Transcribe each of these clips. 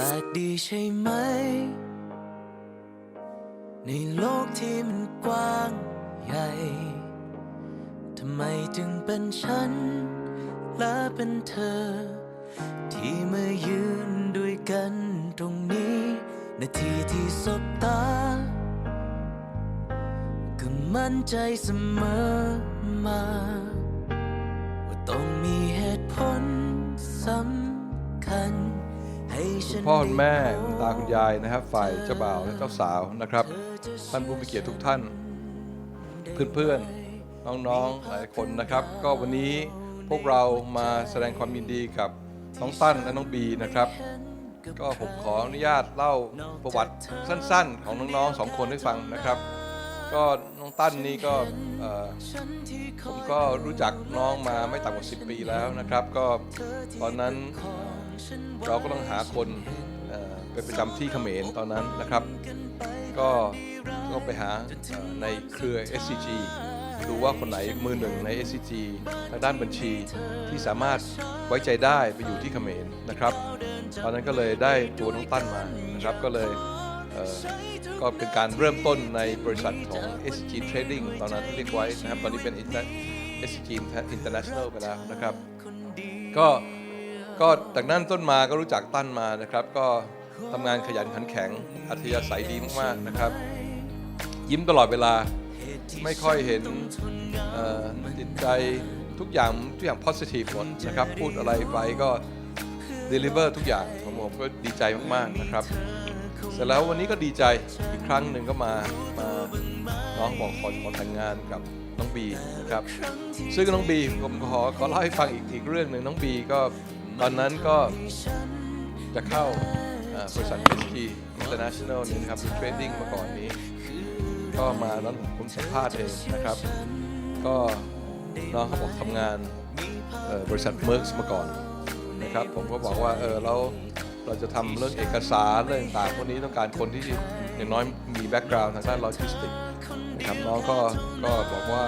ลกดีใช่ไหม ในโลกที่มันกว้างใหญ่ ทำไมจึงเป็นฉัน และเป็นเธอ ที่มายืนด้วยกันตรงนี้ นาทีที่สบตา ก็มั่นใจเสมอมา ว่าต้องมีเหตุผลสำคัญ ให้ฉันพ่อคุณแม่คุณตาคุณยายนะครับ ฝ่ายเจ้าบ่าวและเจ้าสาวนะครับ ท่านผู้มีเกียรติทุกท่าน เพื่อนๆ น้องๆ หลายคนนะครับ ก็วันนี้พวกเรามาแสดงความยินดีกับน้องตั้นและน้องบีนะครับ ก็ผมขออนุญาตเล่าประวัติสั้นๆ ของน้องๆสองคนให้ฟังนะครับ ก็น้องตั้นนี่ก็ผมก็รู้จักน้องมาไม่ต่ำกว่า10 ปีแล้วนะครับ ก็ตอนนั้น เราก็ต้องหาคนเอ่อไปประจำที่เขมรตอนนั้นนะครับ ก็ก็ไปหาในเครือ SCG ดูว่าคนไหนมือหนึ่งใน SCG ทางด้านบัญชีที่สามารถไว้ใจได้ไปอยู่ที่เขมรนะครับ ตอนนั้นก็เลยได้ตัวน้องตั้นมานะครับก็เลยเก็เป็นการเริ่มต้นในบริษัทของ SCG Trading ตอนนั้นที่เรียกไว้นะครับ ตอนนี้เป็น SCG International ไปแล้วนะครับ ก็ ก็จากนั้นต้นมาก็รู้จักตั้นมานะครับ ก็ทำงานขยันขันแข็งอัธยาศัยดีมากๆนะครับ ยิ้มตลอดเวลาไม่ค่อยเห็นจิตใจทุกอย่างทุกอย่าง positive หมดนะครับ พูดอะไรไปก็ deliver ทุกอย่างผมผมก็ดีใจมากๆนะครับ เสร็จแล้ววันนี้ก็ดีใจอีกครั้งหนึ่งก็มามาน้องบอกขอขอแต่งงานกับน้องบีนะครับซึ่งน้องบีผมขอขอเล่าให้ฟังอีกอีกเรื่องหนึ่งน้องบีก็ ตอนนั้นก็จะเข้าบริษัท SG International นี่นะครับมีเทรดดิ้งมาก่อนนี้ ก็มาแล้วผมสัมภาษณ์เองนะครับ ก็น้องเขาบอกทำงานบริษัทเม r ร์กมาก่อนนะครับ ผมก็บอกว่าเออเราเราจะทำเรื่องเอกสารเรื่องต่างพวกนี้ต้องการคนที่อย่างน้อยมีแบ็กกราวน์ทางด้านโลจิสติกนะครับน้องก็ก็บอกว่า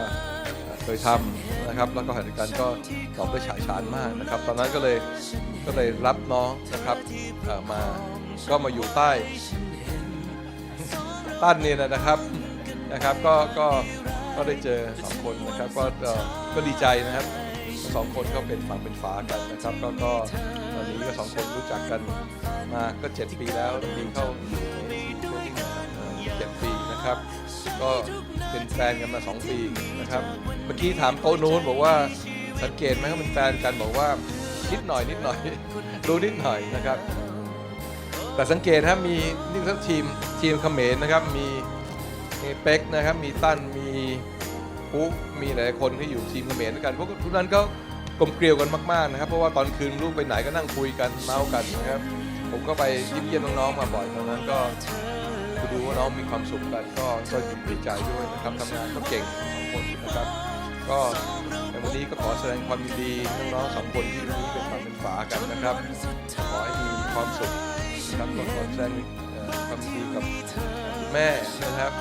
ยทำนะครับ แล้วก็เหตุการก็ตอบได้ฉะฉานมากนะครับ ตอนนั้นก็เลยก็เลยรับน้องนะครับมาก็มาอยู่ใต้ตั้นเนี่ยนะครับนะครับ ก็ก็ก็ได้เจอสองคนนะครับ ก็ก็ดีใจนะครับสองคนก็เป็นฝั่งเป็นฝากันนะครับ ก็ก็ตอนนี้ก็สองคนรู้จักกันมาก็ 7 ปีแล้วดีเข้าอยู่ในทีมเทรนนิ่งเจ็ดปีนะครับ ก็เป็นแฟนกันมา 2 ปีนะครับ เมื่อกี้ถามโต๊ะนู้นบอกว่าสังเกตไหมเขาเป็นแฟนกันบอกว่านิดหน่อยนิดหน่อย รู้นิดหน่อยนะครับ แต่สังเกตนะครับมีนี่ทั้งทีมทีมเขมรนะครับ มีมีเป็กนะครับ มีตั้นมีปุ๊มีหลายคนที่อยู่ทีมเขมรด้วยกันพวกทุกนั้นก็กลมเกลียวกันมากๆนะครับ เพราะว่าตอนคืนลูกไปไหนก็นั่งคุยกันเมาส์กันนะครับ ผมก็ไปยี่ยมเยี่ยมน้องๆมาบ่อยตอนนั้นก็ ก็ดูว่าน้องมีความสุขกันก็ก็ดีใจด้วยนะครับทำงานก็เก่งสองคนนะครับ ก็ในวันนี้ก็ขอแสดงความยินดีน้องๆสองคนที่วันนี้เป็นฝั่งเป็นฝากันนะครับ ขอให้มีความสุขนะครับขอขอแสดงความยินดีกับแม่นะครับ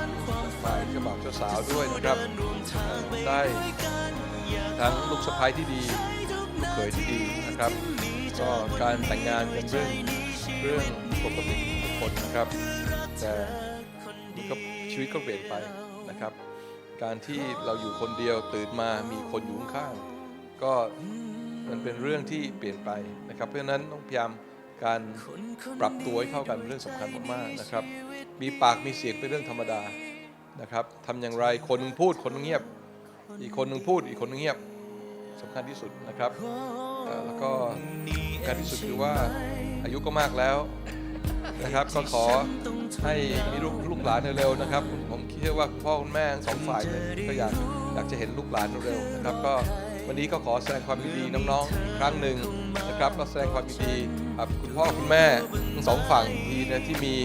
ฝ่ายเจ้าบ่าวเจ้าสาวด้วยนะครับ ได้ทั้งลูกสะใภ้ที่ดีลูกเขยที่ดีนะครับก็การแต่งงานเป็นเรื่องเรื่องปกติทุกคนนะครับ แต่มันก็ชีวิตก็เปลี่ยนไปนะครับ การที่เราอยู่คนเดียวตื่นมามีคนอยู่ข้างก็มันเป็นเรื่องที่เปลี่ยนไปนะครับ เพราะฉะนั้นต้องพยายามการปรับตัวให้เข้ากันเป็นเรื่องสำคัญมากๆนะครับ มีปากมีเสียงเป็นเรื่องธรรมดานะครับทำอย่างไรคนหนึงพูดคนหนึงเงียบ อีกคนหนึงพูด อีกคนหนึงเงียบสำคัญที่สุดนะครับ แล้วก็สำคัญที่สุดคือว่าอายุก็มากแล้ว นะครับ ก็ขอให้มีลูกลูกหลานเร็วๆนะครับ ผมคิดว่าคุณพ่อคุณแม่ทั้งสองฝ่ายเลยก็อยากอยากจะเห็นลูกหลานเร็วๆนะครับ ก็วันนี้ก็ขอแสดงความยินดีน้องๆอีกครั้งหนึ่งนะครับก็แสดงความยินดีกับคุณพ่อคุณแม่ทั้งสองฝั่งทีนะที่มี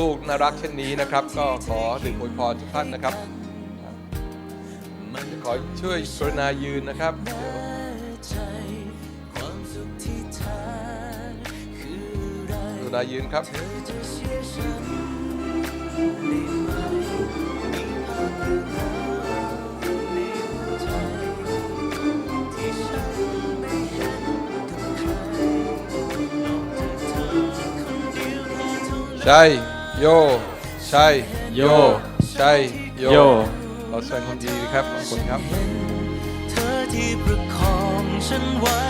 ลูกๆน่ารักเช่นนี้นะครับ ก็ขอดื่มอวยพรทุกท่านนะครับขอช่วยกรุณายืนนะครับ กเธอคนใช่โยใช่โยใช่โยโยเราแสดงความยินดีครับขอบคุณครับเธอที่ประคองฉันไว้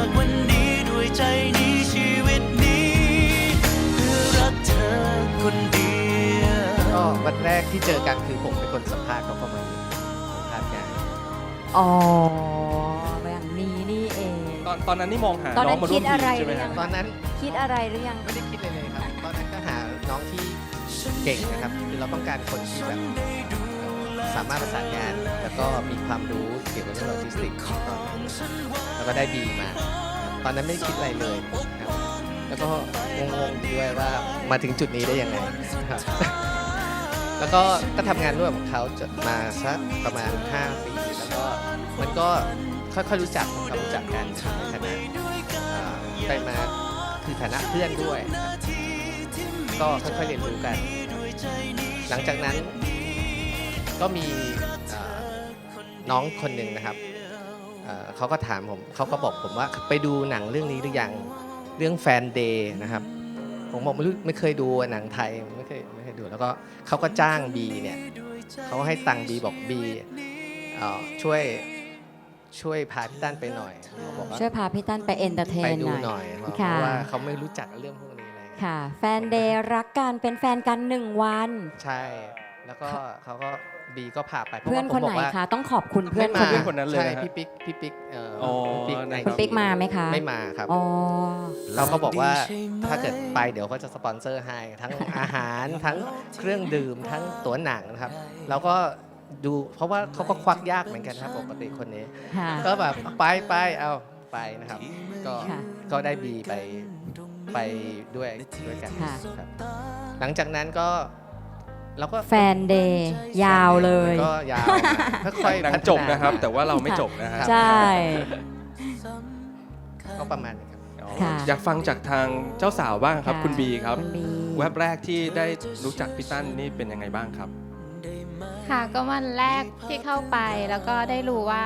ากวันนี้ด้วยใจนี้ชีวิตนี้ เพื่อรักเธอคนเดียวก็วันแรกที่เจอกันคือผมเป็นคนสัมภาษณ์เขาเข้ามาสัมภาษณ์งานอ๋อแบบนี้นี่เอง ตอนตอนนั้นนี่มองหาตอนน้นั้องนมาร่วมคิดอะไรทีมใช่ไหมหรือยัฮะง ตอนนั้นคิดอะไรหรือยัง ไม่ได้คิดเลยเลยครับ ตอนนั้นก็หาน้องที่เก่งนะครับคือเราต้องการคนที่แบบ สามารถประสานงาน แล้วก็มีความรู้เกี่ยวกับเรื่องโลจิสติกส์ตอนนั้นแล้วก็ได้บีมา ตอนนั้นไม่ได้คิดอะไรเลยครับแล้วก็งงๆด้วยว่ามาถึงจุดนี้ได้ยังไงครับแล้วก็ก็ทำงานร่วมกับเขาจนมาสักประมาณ 5 ปี แล้วก็มันก็ค่อยๆรู้จักทำควารู้จักกันในฐานะไปมาคือฐานะเพื่อนด้วย ก็ค่อยๆเรียนรู้กัน หลังจากนั้น ก็มีอ่าน้องคนหนึ่งนะครับอ่าเขาก็ถามผมเขาก็บอกผมว่าไปดูหนังเรื่องนี้หรือยังเรื่องแฟนเดย์นะครับ ผมบอกไม่รู้ไม่เคยดูหนังไทยไม่เคยไม่เคยดูแล้วก็เขาก็จ้างบีเนี่ยเขาให้ตังค์บีบอกบีเอ่อช่วยช่วยพาพี่ตั้นไปหน่อยเขาบอกว่าช่วยพาพี่ตั้นไปเอนเตอร์เทไปนดูหหน่น่ออยยเพค่ะราะว่าเขาไม่รู้จักเรื่องพวกนี้เลยค่ะ แฟนเดย์รักกันเป็นแฟนกันหนึ่งวัน ใช่ แล้วก็เขาก็ บีก็พาไปพราะเพื่อนว่าคนผมบไหนกว่าคะ ต้องขอบคุณเพื่อนไม่คนมานั้นคนนั้นเลยใช่นะฮะพี่ปิ๊กพี่ปิ๊กเอ่ออ๋อพี่ปิ๊กนะในครับ คุณปิ๊กมาไหมคะ ไม่มาครับ อ๋อ เราก็บอกว่าถ้าเกิดไปเดี๋ยวเขาจะสปอนเซอร์ให้ทั้ง อาหารทั้งเครื่องดื่มทั้งตั๋วหนังนะครับเราก็ดูเพราะว่าเขาก็ควักยากเหมือนกันครับปกติคนนี้ ค่ะ ก็แบบไปไปเอาไปนะครับ ก็ค่ะ ก็ได้บีไปไปด้วยด้วยกันค่ะ ครับหลังจากนั้นก็ เราก็แฟนเดย์ยาวเลยก็ยาวมาค่อยหนัๆงพัฒาจบนะครับ แต่ว่าเราไม่จบนะฮะใช่ ก็ประมาณนี้ครับ อ๋อค่ะ อยากฟังจากทางเจ้าสาวบ้างครับค่ะคุณบีครับ คุณบี แวบแรกที่ได้รู้จักพี่ตั้นนี่เป็นยังไงบ้างครับ ค่ะก็วันแรกที่เข้าไปแล้วก็ได้รู้ว่า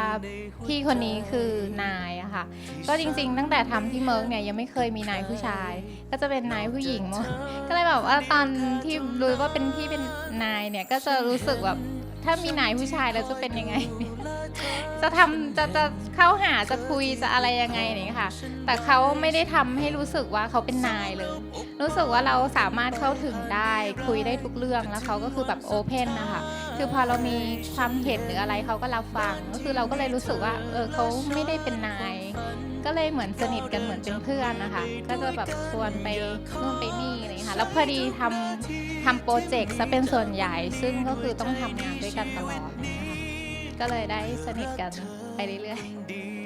พี่คนนี้คือนายอะค่ะ ก็จริงๆ ตั้งแต่ทำที่เมิร์กเนี่ยยังไม่เคยมีนายผู้ชาย ก็จะเป็นนายผู้หญิงหมดก็เลยแบบว่าตอนที่รู้ว่าเป็นพี่เป็นนายเนี่ยก็จะรู้สึกแบบถ้ามีนายผู้ชายแล้วจะเป็นยังไง จะทำจะจะเข้าหาจะคุยจะอะไรยังไงเนี่ยค่ะ แต่เขาไม่ได้ทำให้รู้สึกว่าเขาเป็นนายเลย รู้สึกว่าเราสามารถเข้าถึงได้คุยได้ทุกเรื่องแล้วเขาก็คือแบบโอเพนนะคะ คือพอเรามีความเห็นหรืออะไรเขาก็รับฟังก็คือเราก็เลยรู้สึกว่า เออเขาไม่ได้เป็นนาย ก็เลยเหมือนสนิทกันเหมือนเป็นเพื่อนนะคะ ก็จะแบบชวนไปนู่นไปนี่อะไรอย่างเงี้ยค่ะ แล้วพอดีทำทำโปรเจกต์ซะเป็นส่วนใหญ่ ซึ่งก็คือต้องทำงานด้วยกันตลอดอะไรอย่างเงี้ยค่ะก็เลยได้สนิทกันไปเรื่อย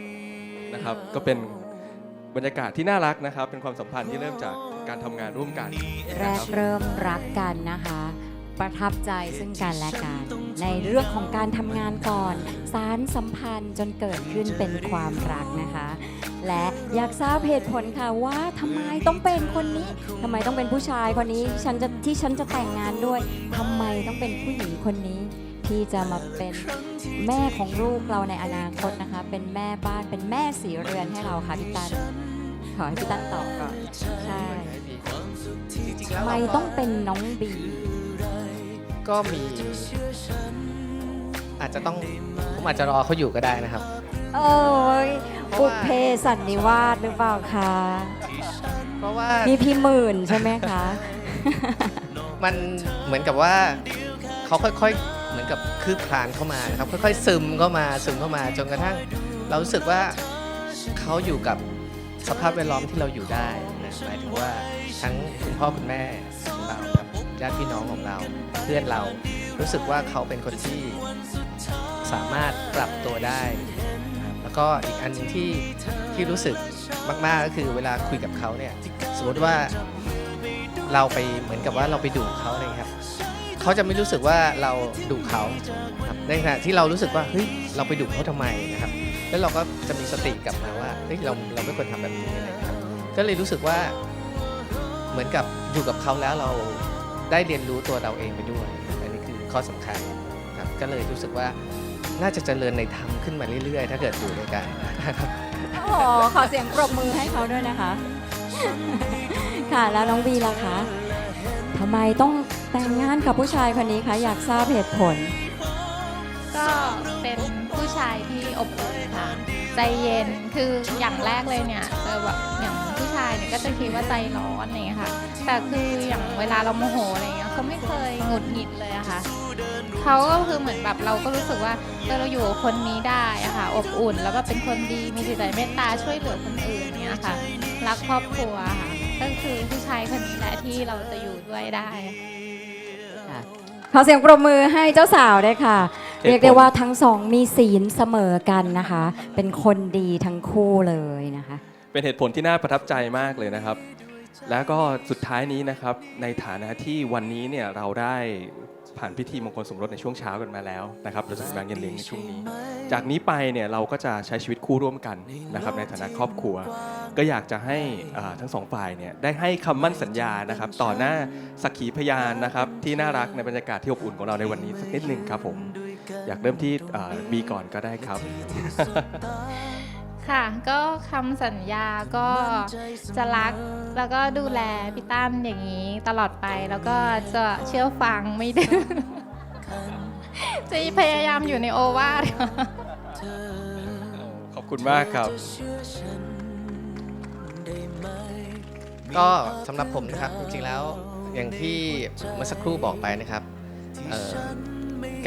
ๆ นะครับก็เป็นบรรยากาศที่น่ารักนะครับ เป็นความสัมพันธ์ที่เริ่มจากการทำงานร่วมกันแรนะคกรับ เริ่มรักกันนะคะ ประทับใจซึ่งกันและกัน ในเรื่องของการทำงานก่อนสารสัมพันธ์จนเกิดขึ้นเป็นความรักนะคะ และอยากทราบเหตุผลค่ะว่าทำไมต้องเป็นคนนี้ทำไมต้องเป็นผู้ชายคนนี้ฉันจะที่ฉันจะแต่งงานด้วยทำไมต้องเป็นผู้หญิงคนนี้ที่จะมาเป็นแม่ของลูกเราในอนาคตนะคะ เป็นแม่บ้านเป็นแม่สีเรือนให้เราค่ะพี่ตันขอให้พี่ตันตอบก่อนใช่จริงๆแล้วทำไมเราก็ต้องเป็นน้องบี ก็มีอาจจะต้องผมอาจจะรอเขาอยู่ก็ได้นะครับ โอ้ยเพราะบุว่าพเพสันนิวาสหรือเปล่าคะเพราะว่ามีพี่หมื่นใช่ไหมคะ มันเหมือนกับว่าเขาค่อยๆเหมือนกับคืบคลานเข้ามานะครับค่อยๆ ซึมเข้ามาซึมเข้ามาจนกระทั่ง เรารู้สึกว่าเขาอยู่กับสภาพแวดล้อมที่เราอยู่ได้นะหมายถึงว่าทั้งคุณพ่อคุณแม่ของเรากับ ญาติพี่น้องของเรา เพื่อนเรารู้สึกว่าเขาเป็นคนที่สามารถปรับตัวได้ แล้วก็อีกอันหนึงที่ที่รู้สึกมากๆก็คือเวลาคุยกับเขาเนี่ยสมมติว่าเราไปเหมือนกับว่าเราไปดุเขาอะไรเลยครับเขาจะไม่รู้สึกว่าเราดุเขาครับในขณะที่เรารู้สึกว่าเฮ้ยเราไปดุเขาทำไมนะครับ แล้วเราก็จะมีสติกลับมาว่าเฮ้ยเราเราไม่ควรทำแบบนี้อะไรนะครับ ก็เลยรู้สึกว่าเหมือนกับอยู่กับเขาแล้วเรา ได้เรียนรู้ตัวเราเองไปด้วย อันนี้คือข้อสำคัญครับก็เลยรู้สึกว่าน่าจะเจริญในธรรมขึ้นมาเรื่อย ๆ ถ้าเกิดอยู่ด้วยกันนะครับโอ้โหขอเสียงปรบมือให้เขาด้วยนะคะ ค่ะแล้วน้องบีล่ะคะทำไมต้องแต่งงานกับผู้ชายคนนี้คะอยากทราบเหตุผล ก็เป็นผู้ชายที่อบอุ่นค่ะใจเย็นคืออย่างแรกเลยเนี่ยเจอแบบอย่าง ผู้ชายเนี่ยก็จะคิดว่าใจร้อนอะไรอย่างเงี้ยค่ะ แต่คืออย่างเวลาเราโมโหอะไรเงี้ยเขาไม่เคยหงุดหงิดเลยอะค่ะเขาก็คือเหมือนแบบเราก็รู้สึกว่าเออเราอยู่กับคนนี้ได้อะค่ะ อบอุ่นแล้วก็เป็นคนดีมีจิตใจเมตตาช่วยเหลือคนอื่นเนี้ยค่ะ รักครอบครัวค่ะก็คือผู้ชายคนนี้แหละที่เราจะอยู่ด้วยได้ค่ะขอเสียงปรบมือให้เจ้าสาวด้วยค่ะเหตุผลเรียกได้ว่าทั้งสองมีศีลเสมอกันนะคะ เป็นคนดีทั้งคู่เลยนะคะ เป็นเหตุผลที่น่าประทับใจมากเลยนะครับ แล้วก็สุดท้ายนี้นะครับในฐานะที่วันนี้เนี่ยเราได้ผ่านพิธีมงคลสมรสในช่วงเช้ากันมาแล้วนะครับเราจะมีบางเย็นเลี้ยงในช่วงนี้ จากนี้ไปเนี่ยเราก็จะใช้ชีวิตคู่ร่วมกันนะครับในฐานะครอบครัว ก็อยากจะให้อ่าทั้งสองฝ่ายเนี่ยได้ให้คำมั่นสัญญานะครับต่อหน้าสักขีพยานนะครับที่น่ารักในบรรยากาศที่อบอุ่นของเราในวันนี้สักนิดหนึ่งครับผมอยากเริ่มที่บีก่อนก็ได้ครับ ค่ะ ก็คำสัญญาก็จะรักแล้วก็ดูแลพี่ตั้มอย่างนี้ตลอดไปแล้วก็จะเชื่อฟังไม่ดื้อจะพยายามอยู่ในโอวาทค่ะขอบคุณมากครับ ก็สำหรับผมนะครับจริงๆแล้วอย่างที่เมื่อสักครู่บอกไปนะครับเอ่อ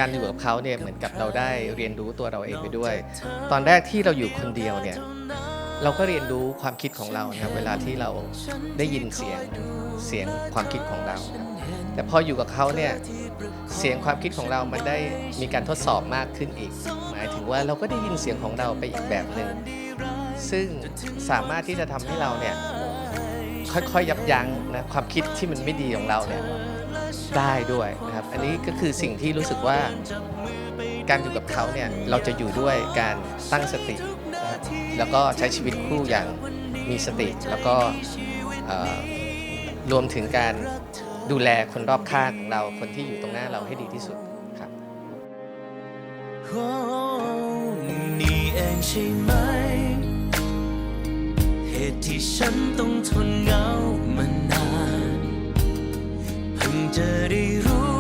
การอยู่กับเขาเนี่ยเหมือนกับเราได้เรียนรู้ตัวเราเองไปด้วย ตอนแรกที่เราอยู่คนเดียวเนี่ยเราก็เรียนรู้ความคิดของเรานะครับเวลาที่เราได้ยินเสียงเสียงความคิดของเราครับแต่พออยู่กับเขาเนี่ยเสียงความคิดของเรามันได้มีการทดสอบมากขึ้นอีก หมายถึงว่าเราก็ได้ยินเสียงของเราไปอีกแบบหนึ่งซึ่งสามารถที่จะทำให้เราเนี่ยค่อยๆยับยั้งนะความคิดที่มันไม่ดีของเราเนี่ย ได้ด้วยนะครับ อันนี้ก็คือสิ่งที่รู้สึกว่าการอยู่กับเขาเนี่ยเราจะอยู่ด้วยการตั้งสตินะครับแล้วก็ใช้ชีวิตคู่อย่างมีสติ แล้วก็เอ่อรวมถึงการดูแลคนรอบข้างของเราคนที่อยู่ตรงหน้าเราให้ดีที่สุดครับ โอ้นี่เองใช่ไหม เหตุที่ฉันต้องทนเหงามานาน จะได้รู้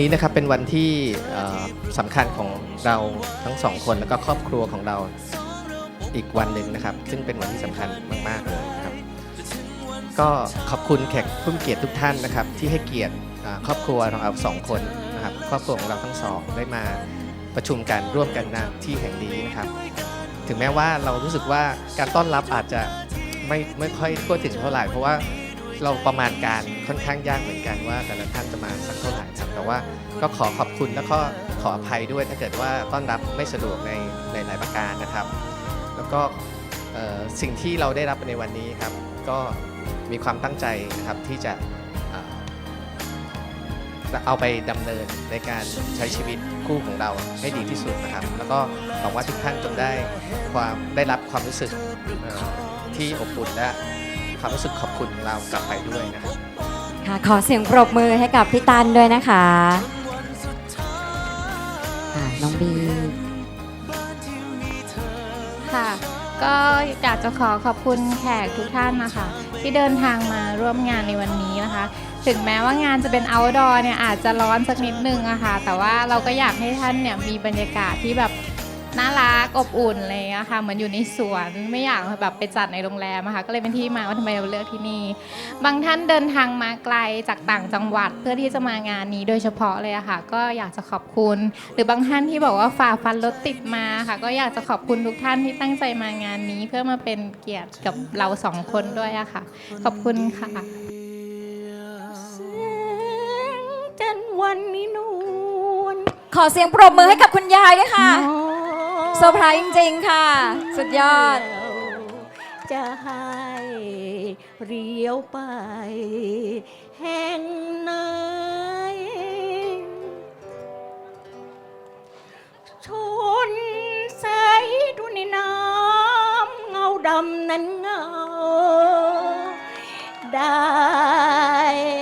นี้นะครับเป็นวันที่สำคัญของเราทั้งสองคนแล้วก็ครอบครัวของเราอีกวันหนึ่งนะครับ ซึ่งเป็นวันที่สำคัญมากๆเลยนะครับ ก็ขอบคุณแขกผู้มีเกียรติทุกท่านนะครับ ที่ให้เกียรติครอบครัวของเราสองคนนะครับ ครอบครัวของเราทั้งสองได้มาประชุมกันร่วมกันณที่แห่งนี้นะครับ ถึงแม้ว่าเรารู้สึกว่าการต้อนรับอาจจะไม่ไม่ค่อยทั่วถึงเท่าไหร่เพราะว่า เราประมาณการค่อนข้างยากเหมือนกันว่า แต่ละท่านจะมาสักเท่าไหร่ครับแต่ว่าก็ขอขอบคุณแล้วก็ขออภัยด้วยถ้าเกิดว่าต้อนรับไม่สะดวกในในหลายประการนะครับ แล้วก็เอ่อสิ่งที่เราได้รับในวันนี้ครับ ก็มีความตั้งใจนะครับที่จะเอ่อเอาไปดำเนินในการใช้ชีวิตคู่ของเราให้ดีที่สุดนะครับ แล้วก็หวังว่าทุกท่านจงได้ความได้รับความรู้สึกเอ่อที่อบอุ่นและ ความรู้สึกขอบคุณของเรากลับไปด้วยนะครับค่ะขอเสียงปรบมือให้กับพี่ตันด้วยนะคะค่ะน้องบี ค่ะ ก็อยากจะขอขอบคุณแขกทุกท่านนะคะ ที่เดินทางมาร่วมงานในวันนี้นะคะ ถึงแม้ว่างานจะเป็น outdoor เนี่ยอาจจะร้อนสักนิดนึงอะค่ะ แต่ว่าเราก็อยากให้ท่านเนี่ยมีบรรยากาศที่แบบ น่ารักอบอุ่นอะไรอย่างเงี้ยค่ะเหมือนอยู่ในสวนไม่อยากแบบไปจัดในโรงแรมอะค่ะก็เลยเป็นที่มาว่าทำไมเราเลือกที่นี่ บางท่านเดินทางมาไกลจากต่างจังหวัดเพื่อที่จะมางานนี้โดยเฉพาะเลยอะค่ะ ก็อยากจะขอบคุณ หรือบางท่านที่บอกว่าฝ่าฟันรถติดมาค่ะ ก็อยากจะขอบคุณทุกท่านที่ตั้งใจมางานนี้ เพื่อมาเป็นเกียรติกับเราสองคนด้วยอะค่ะ ขอบคุณค่ะจันวันนี้นวลขอเสียงปรบมือให้กับคุณยายด้วยค่ะ เซอร์ไพรส์จริง ๆ ค่ะ สุดยอด จะให้เรียวไป แห่งไหนชนใสดูในน้ำเงาดำนั้นเงา ได้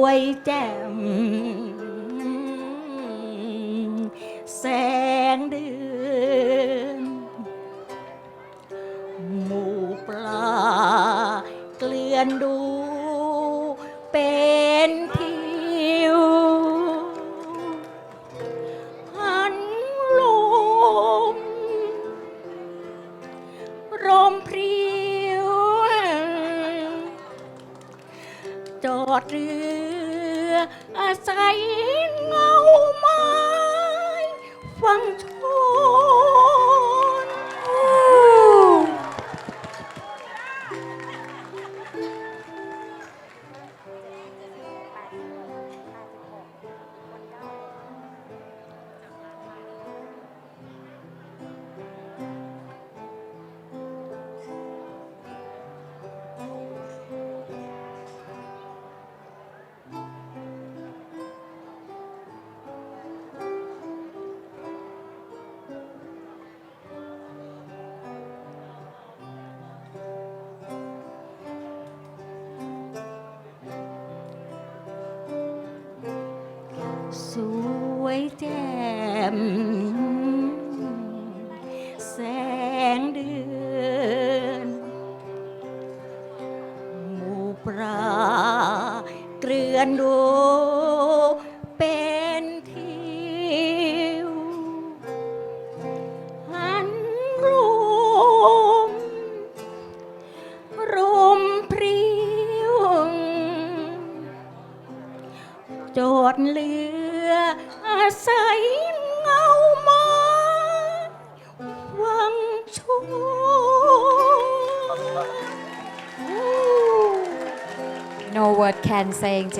วยแจ่ม ฟั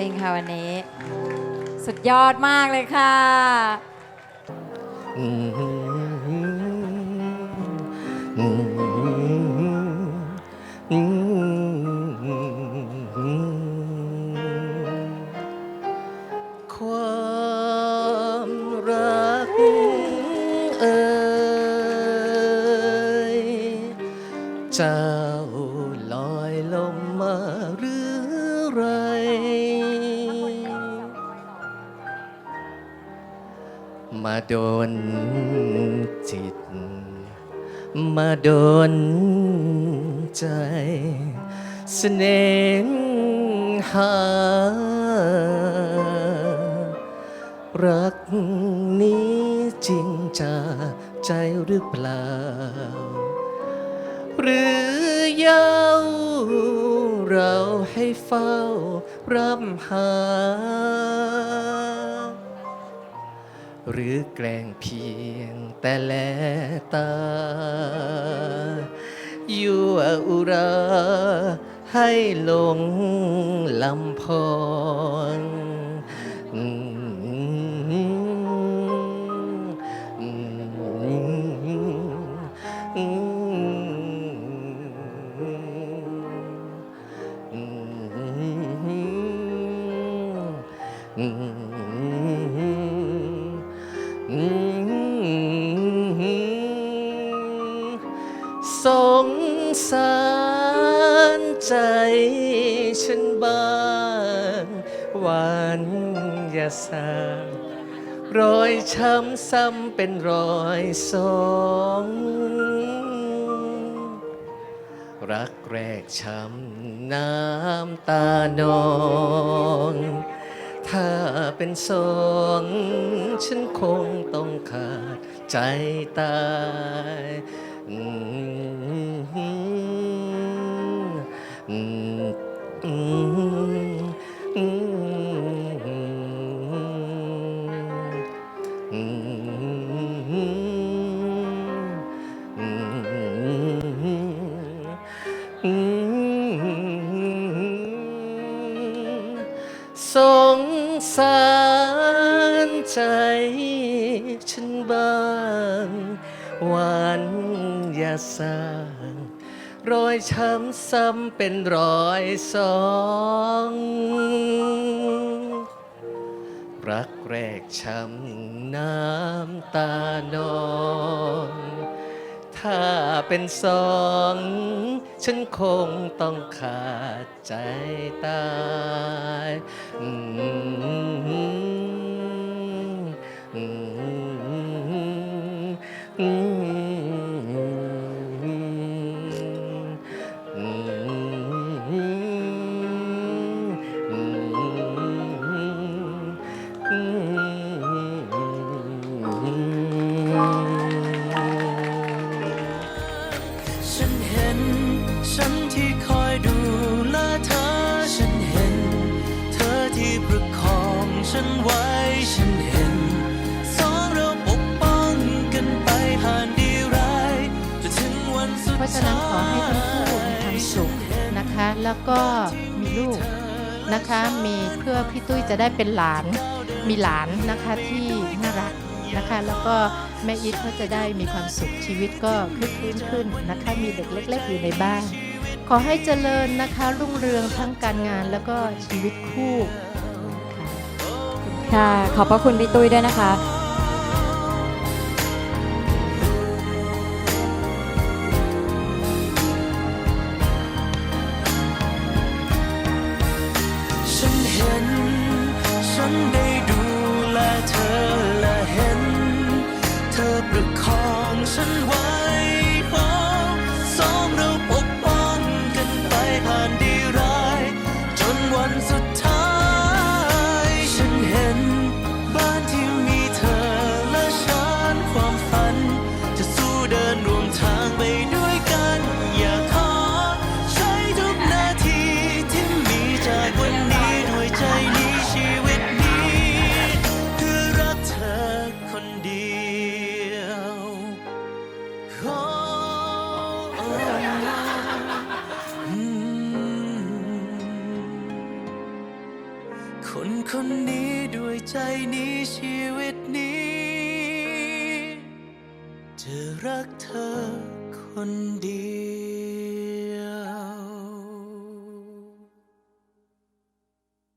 ริง ๆ ค่ะวันนี้ สุดยอดมากเลยค่ะ อืม โดนใจเสน่หา รักนี้จริงจาใจหรือเปล่า หรือเย้าเราให้เฝ้ารำหา หรือแกล้งเพียง แต่แลตา ยั่วอุรา ให้หลงลำพอง สารใจฉันบ้างวานอย่าสางรอยช้ำซ้ำเป็นรอยสองรักแรกช้ำน้ำตานอง ถ้าเป็นสองฉันคงต้องขาดใจตาย สร้าง รอยช้ำซ้ำเป็นรอยสอง รักแรกช้ำน้ำตานอง ถ้าเป็นสอง ฉันคงต้องขาดใจตาย อืม ได้เป็นหลานมีหลานนะคะที่น่ารักนะคะ แล้วก็แม่อิทก็จะได้มีความสุขชีวิตก็คลึกคลื้นขึ้นนะคะ มีเด็กเล็ก ๆ อยู่ในบ้าน ขอให้เจริญนะคะ รุ่งเรืองทั้งการงานแล้วก็ชีวิตคู่ค่ะขอบพระคุณพี่ตุ้ยด้วยนะคะ